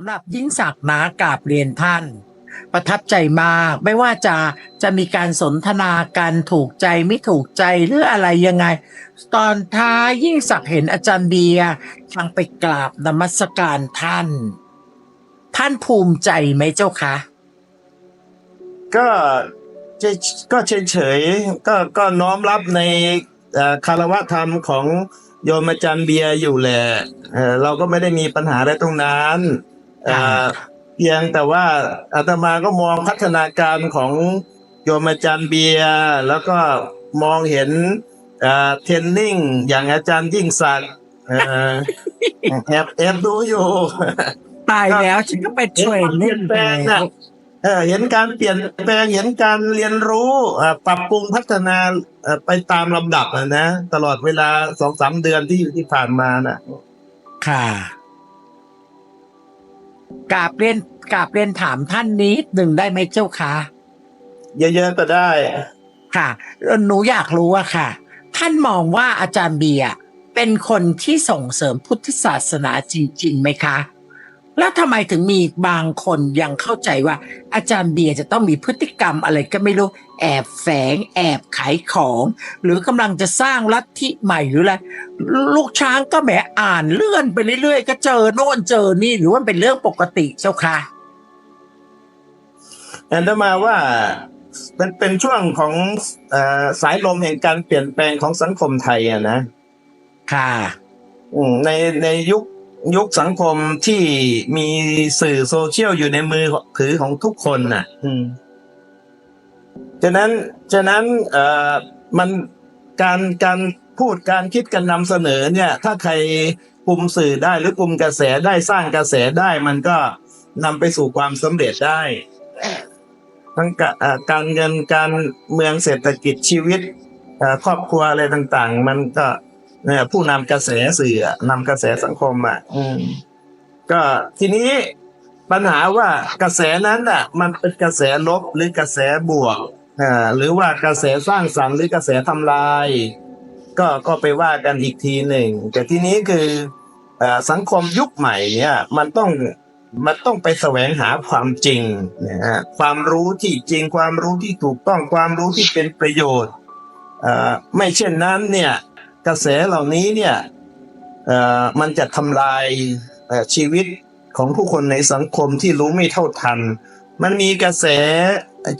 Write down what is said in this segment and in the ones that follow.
สำหรับยิ่งศักดิ์นะกราบเรียนท่าน ประทับใจมากไม่ว่าจะจะมีการสนทนากันถูกใจไม่ถูกใจหรืออะไรยังไง ตอนท้ายยิ่งศักดิ์เห็นอาจารย์เบียร์ฟังไปกราบนมัสการท่าน ท่านภูมิใจไหมเจ้าคะก็ก็เฉยเฉยก็ก็น้อมรับในคารวะธรรมของโยมอาจารย์เบียร์อยู่แหละเราก็ไม่ได้มีปัญหาอะไรตรงนั้น เอ่อเพียงแต่ว่าอาตมาก็มองพัฒนาการของโยมอาจารย์เบียร์แล้วก็มองเห็นเอ่อเทรนนิ่งอย่างอาจารย์ยิ่งศักดิ์เอ่อแอบแอบดูอยู่ตายแล้วฉันก็ไปเทรนนิ่งไปเห็นความเปลี่ยนแปลงน่ะเออเห็นการเปลี่ยนแปลงเห็นการเรียนรู้เอ่อปรับปรุงพัฒนาเอ่อไปตามลำดับอะนะ ตลอดเวลาสองสามเดือนที่ที่ผ่านมาน่ะค่ะ กราบเรียนกราบเรียนถามท่านนิดหนึ่งได้ไหมเจ้าคะเยอะๆก็ได้ ค่ะหนูอยากรู้อะค่ะ ท่านมองว่าอาจารย์เบียร์เป็นคนที่ส่งเสริมพุทธศาสนาจริงๆไหมคะ แล้วทำไมถึงมีบางคนยังเข้าใจว่า อาจารย์เบียร์จะต้องมีพฤติกรรมอะไรก็ไม่รู้ แอบแฝง แอบขายของ หรือกำลังจะสร้างลัทธิใหม่หรืออะไรลูกช้างก็แหมอ่านเลื่อนไปเรื่อยๆ ก็เจอโน่นเจอนี่หรือว่าเป็นเรื่องปกติเจ้าค่ะแอนตมาว่าเป็นเป็นช่วงของเอ่อสายลมแห่งการเปลี่ยนแปลงของสังคมไทยอะนะ ค่ะอืมในในยุค ยุคสังคมที่มีสื่อโซเชียลอยู่ในมือถือของทุกคนน่ะ อืมฉะนั้นฉะนั้น เอ่อมันการการพูดการคิดการนำเสนอ เนี่ย ถ้าใครกลุ่มสื่อได้หรือกลุ่มกระแสได้สร้างกระแสได้มันก็นำไปสู่ความสำเร็จได้ทั้งกะเอ่อการเงินการเมืองเศรษฐกิจชีวิตเอ่อครอบครัวอะไรต่าง ๆ มันก็ เนี่ยผู้นำกระแสสื่ออะนำกระแสสังคมอะ อืมก็ทีนี้ปัญหาว่ากระแสนั้นอะ มันเป็นกระแสลบหรือกระแสบวกอ่าหรือว่ากระแสสร้างสรรค์หรือกระแสทำลาย ก็ก็ไปว่ากันอีกทีหนึ่งแต่ทีนี้คือเอ่อสังคมยุคใหม่เนี่ย มันต้องมันต้องไปแสวงหาความจริงนะฮะความรู้ที่จริงความรู้ที่ถูกต้องความรู้ที่เป็นประโยชน์เอ่อไม่เช่นนั้นเนี่ย กระแสเหล่านี้เนี่ยอ่อมันจะทำลายชีวิตของผู้คนในสังคมที่รู้ไม่เท่าทัน มันมีกระแส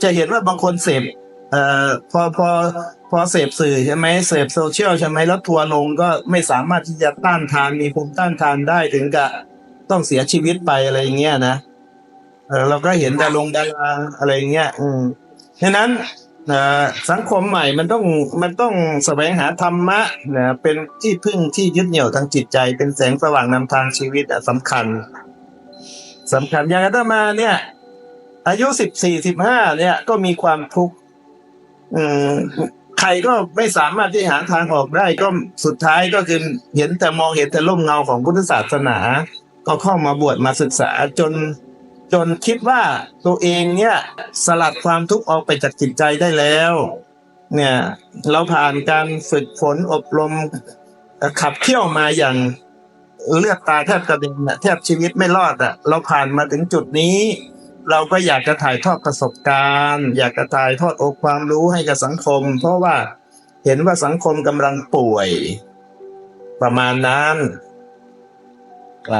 จะเห็นว่าบางคนเสพอ่อพอพอพอเสพสื่อใช่ไหมเสพโซเชียลใช่ไหมแล้วทัวร์ลงก็ไม่สามารถที่จะต้านทานมีภูมิต้านทานได้ถึงกับต้องเสียชีวิตไปอะไรอย่างเงี้ยนะเออเราก็เห็นดารงดาราอะไรอย่างเงี้ย อืมฉะนั้น เอ่อสังคมใหม่มันต้องมันต้องแสวงหาธรรมะนะเป็นที่พึ่งที่ยึดเหนี่ยวทางจิตใจ เป็นแสงสว่างนำทางชีวิตสำคัญสำคัญอย่างอาตมาเนี่ย อายุสิบสี่สิบห้าเนี่ยก็มีความทุกข์อืมใครก็ไม่สามารถที่หาทางออกได้ก็สุดท้ายก็คือเห็นแต่มองเห็นแต่ร่มเงาของพุทธศาสนา ก็เข้ามาบวชมาศึกษาจน จนคิดว่าตัวเองเนี่ยสลัดความทุกข์ออกไปจากจิตใจได้แล้ว เนี่ยเราผ่านการฝึกฝนอบรมขับเที่ยวมาอย่างเลือดตาแทบกระเด็นแทบชีวิตไม่รอดอะ เราผ่านมาถึงจุดนี้ เราก็อยากจะถ่ายทอดประสบการณ์ อยากจะถ่ายทอดองค์ความรู้ให้กับสังคม เพราะว่าเห็นว่าสังคมกำลังป่วย ประมาณนั้น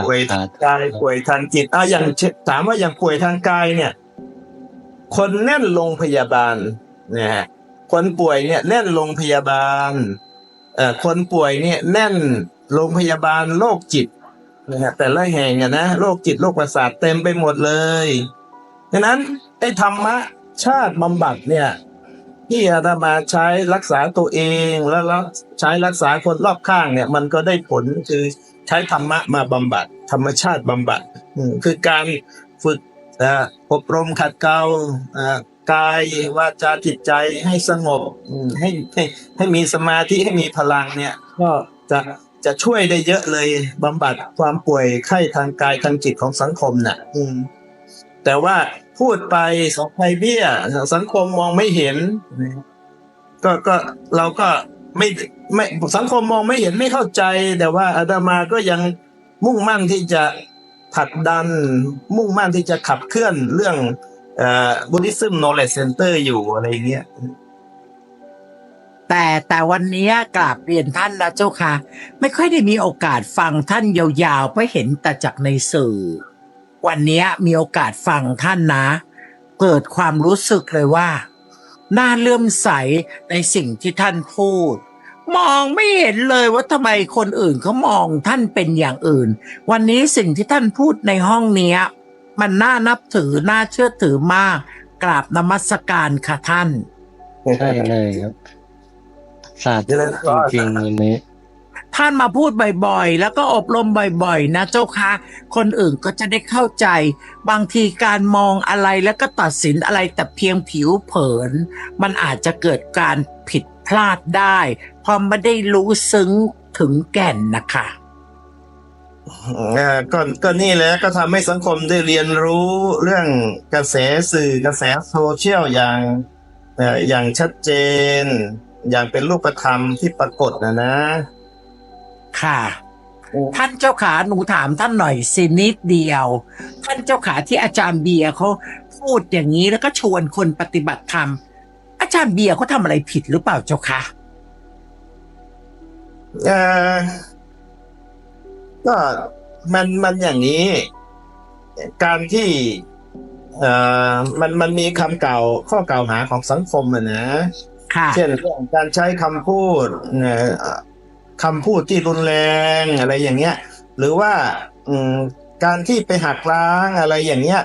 ป่วยทางกายป่วยทางจิตอะอย่างเช่นถามว่าอย่างป่วยทางกายเนี่ย คนแน่นโรงพยาบาลนะฮะคนป่วยเนี่ยแน่นโรงพยาบาลเอ่อคนป่วยเนี่ยแน่นโรงพยาบาลโรคจิตนะฮะแต่ละแห่งอะนะโรคจิตโรคประสาทเต็มไปหมดเลยดังนั้นไอ้ธรรมะชาติบำบัดเนี่ยที่อาตมาใช้รักษาตัวเองแล้วแล้วใช้รักษาคนรอบข้างเนี่ย มันก็ได้ผลคือ ใช้ธรรมะมาบำบัด ธรรมชาติบำบัดอืมคือการฝึกเอ่ออบรมขัดเกลาเอ่อกายวาจาจิตใจให้สงบอืมให้ให้ให้มีสมาธิให้มีพลังเนี่ย ก็จะจะช่วยได้เยอะเลยบำบัดความป่วยไข้ทางกายทางจิตของสังคมน่ะ อืม แต่ว่าพูดไปสองไปเบี้ย สังคมมองไม่เห็น ก็ก็เราก็ ไม่ไม่สังคมมองไม่เห็นไม่เข้าใจ แต่ว่าอาตมาก็ยังมุ่งมั่นที่จะผลักดัน มุ่งมั่นที่จะขับเคลื่อนเรื่องเอ่อ Buddhism Knowledge Center อยู่อะไรเงี้ยแต่แต่วันนี้กราบเรียนท่านนะเจ้าค่ะ ไม่ค่อยได้มีโอกาสฟังท่านยาวๆเพราะเห็นแต่จากในสื่อ วันนี้มีโอกาสฟังท่านนะ เกิดความรู้สึกเลยว่า น่าเลื่อมใสในสิ่งที่ท่านพูด มองไม่เห็นเลยว่าทำไมคนอื่นเขามองท่านเป็นอย่างอื่น วันนี้สิ่งที่ท่านพูดในห้องนี้มันน่านับถือน่าเชื่อถือมาก กราบนมัสการค่ะท่าน ใช่เลยครับศาสตร์จริญพจรริงๆวันนี้ ท่านมาพูดบ่อยๆ แล้วก็อบรมบ่อยๆ นะเจ้าค่ะคนอื่นก็จะได้เข้าใจ บางทีการมองอะไรแล้วก็ตัดสินอะไรแต่เพียงผิวเผิน มันอาจจะเกิดการผิดพลาดได้เพราะไม่ได้รู้ซึ้งถึงแก่นนะคะก็ก็นี่แหละก็ทำให้สังคมได้เรียนรู้เรื่องกระแสสื่อกระแสโซเชียลอย่างเอ่ออย่างชัดเจน อย่างเป็นรูปธรรมที่ปรากฏนะนะ ค่ะ ท่านเจ้าขาหนูถามท่านหน่อยสินิดเดียว ท่านเจ้าขาที่อาจารย์เบียร์เขาพูดอย่างนี้แล้วก็ชวนคนปฏิบัติธรรม อาจารย์เบียร์เขาทำอะไรผิดหรือเปล่าเจ้าคะเอ่อก็มันมันอย่างนี้ การที่เอ่อมันมันมีคำกล่าวข้อกล่าวหาของสังคมอะนะค่ะ เช่นเรื่องการใช้คำพูดเอ่อ คำพูดที่รุนแรงอะไรอย่างเงี้ย หรือว่าการที่ไปหักล้างอะไรอย่างเงี้ย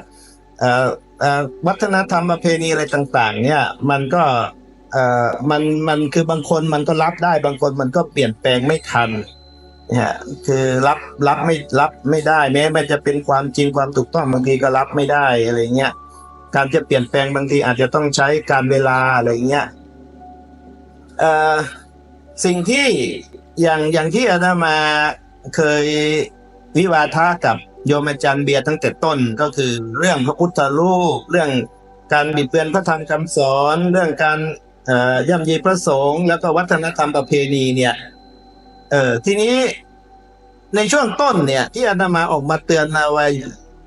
วัฒนธรรมประเพณีอะไรต่าง ๆ เนี่ยมันก็มันมันคือบางคนมันก็รับได้บางคนมันก็เปลี่ยนแปลงไม่ทันเนี่ยคือรับรับไม่รับไม่ได้แม้มันจะเป็นความจริงความถูกต้องบางทีก็รับไม่ได้อะไรเงี้ยการจะเปลี่ยนแปลงบางทีอาจจะต้องใช้การเวลาอะไรเงี้ยสิ่งที่ อย่างอย่างที่อาตมาเคยวิวาทะกับโยมอาจารย์เบียร์ตั้งแต่ต้นก็คือเรื่องพระพุทธรูป เรื่องการบิดเบือนพระธรรมคำสอน เรื่องการย่ำยีพระสงฆ์แล้วก็วัฒนธรรมประเพณีเนี่ยเออทีนี้ในช่วงต้นเนี่ย ที่อาตมาออกมาเตือนเอาไว้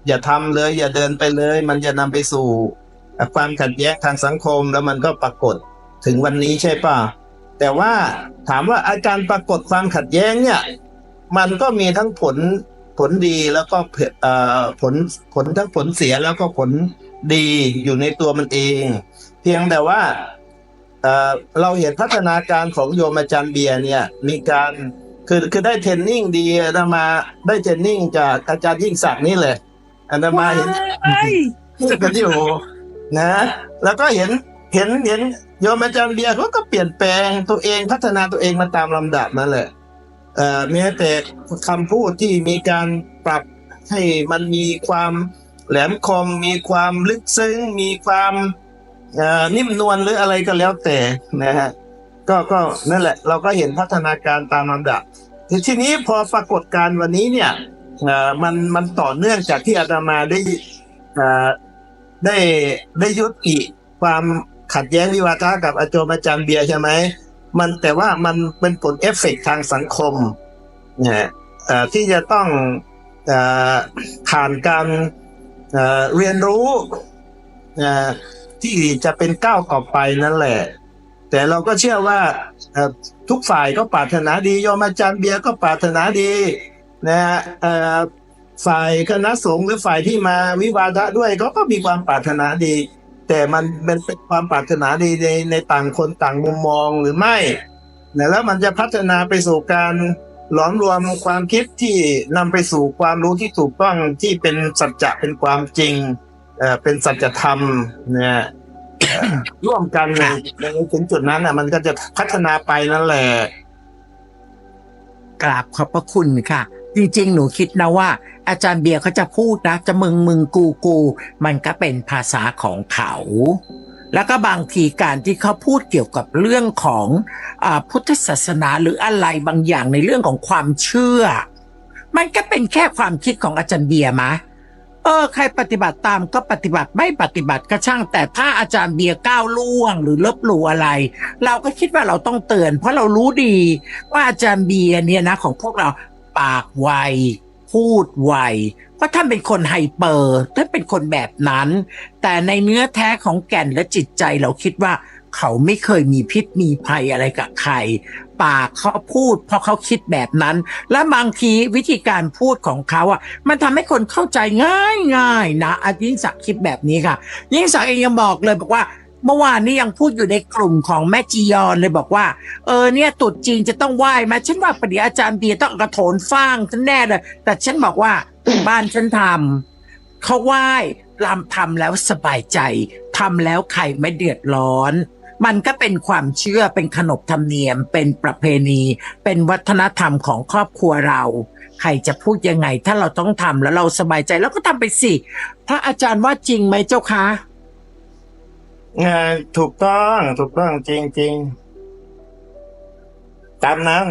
อย่าทำเลย อย่าเดินไปเลย มันจะนำไปสู่ความขัดแย้งทางสังคมแล้วมันก็ปรากฏถึงวันนี้ใช่ป่ะ แต่ว่าถามว่าอาการปรากฏความขัดแย้งเนี่ย มันก็มีทั้งผลผลดีแล้วก็เพเอ่อผลผลทั้งผลเสียแล้วก็ผลดีอยู่ในตัวมันเอง เพียงแต่ว่าเอ่อเราเห็นพัฒนาการของโยมอาจารย์เบียร์เนี่ยมีการคือคือได้เทรนนิ่งดีอาตมาได้เทรนนิ่งจากอาจารย์ยิ่งศักดิ์นี่เลยอาตมาเห็นพูดกันอยู่นะ แล้วก็เห็น เห็นเห็นโยมอาจารย์เบียร์เขาก็เปลี่ยนแปลงตัวเองพัฒนาตัวเองมาตามลำดับนั่นแหละเอ่อแม้แต่คำพูดที่มีการปรับให้มันมีความแหลมคมมีความลึกซึ้ง มีความอ่อนิ่มนวลหรืออะไรก็แล้วแต่นะฮะก็ก็นั่นแหละ เราก็เห็นพัฒนาการตามลำดับทีทีนี้พอปรากฏการ์วันนี้เนี่ยเอ่อมันมันต่อเนื่องจากที่อาตมาได้อ่อได้ได้ยุติความ ขัดแย้งวิวาทะกับอาจารย์อาจารย์เบียร์ใช่ไหมมันแต่ว่ามันเป็นผลเอฟเฟกต์ทางสังคมนี่ยเอ่อที่จะต้องผ่านการเเรียนรู้ที่จะเป็นก้าวต่อไปนั่นแหละ แต่เราก็เชื่อว่าทุกฝ่ายก็ปรารถนาดีโยมอาจารย์เบียร์ก็ปรารถนาดีนะฮะฝ่ายคณะสงฆ์หรือฝ่ายที่มาวิวาทะด้วยเขาก็มีความปรารถนาดี แต่มันเป็นความปรารถนาดีในในต่างคนต่างมุมมองหรือไม่นะแล้วมันจะพัฒนาไปสู่การหลอมรวมความคิดที่นำไปสู่ความรู้ที่ถูกต้องที่เป็นสัจจะเป็นความจริงเอ่อเป็นสัจธรรมเนี่ยร่วมกันในในถึงจุดนั้นอะ มันก็จะพัฒนาไปนั่นแหละกราบขอบพระคุณค่ะ จริงๆ หนูคิดนะว่า อาจารย์เบียร์เขาจะพูดนะ จะมึงมึงกูกู มันก็เป็นภาษาของเขา แล้วก็บางทีการที่เขาพูดเกี่ยวกับเรื่องของอพุทธศาสนาหรืออะไรบางอย่างในเรื่องของความเชื่อ มันก็เป็นแค่ความคิดของอาจารย์เบียร์มะเออใครปฏิบัติตามก็ปฏิบัติไม่ปฏิบัติก็ช่าง แต่ถ้าอาจารย์เบียร์ก้าวล่วง หรือลบหลู่อะไร เราก็คิดว่าเราต้องเตือน เพราะเรารู้ดีว่าอาจารย์เบียร์เนี่ยนะของพวกเรา ปากไว พูดไว เพราะท่านเป็นคนไฮเปอร์ท่านเป็นคนแบบนั้น แต่ในเนื้อแท้ของแก่นและจิตใจเราคิดว่าเขาไม่เคยมีพิษมีภัยอะไรกับใคร ปากเขาพูดเพราะเขาคิดแบบนั้น และบางทีวิธีการพูดของเขาอะ มันทำให้คนเข้าใจง่ายง่ายๆนะอายิ่งศักคิดแบบนี้ค่ะ ยิ่งศักเองยังบอกเลยบอกว่า เมื่อวานนี้ยังพูดอยู่ในกลุ่มของแม่จียอนเลยบอกว่า เออเนี่ยตุดจีนจะต้องไหว้ไหมาฉันว่าประเดี๋ยวอาจารย์เบียร์ต้องกระโถนฟางฉันแน่เลยแต่ฉันบอกว่าบ้านฉันทำเขาไหว้ลำทำแล้วสบายใจทำแล้วใครไม่เดือดร้อน มันก็เป็นความเชื่อเป็นขนบธรรมเนียม เป็นประเพณี เป็นวัฒนธรรมของครอบครัวเรา ใครจะพูดยังไง ถ้าเราต้องทำแล้วเราสบายใจแล้วก็ทำไปสิพระอาจารย์ว่าจริงไหมเจ้าคะ งาถูกต้องถูกต้องจริงจริงตามนั้น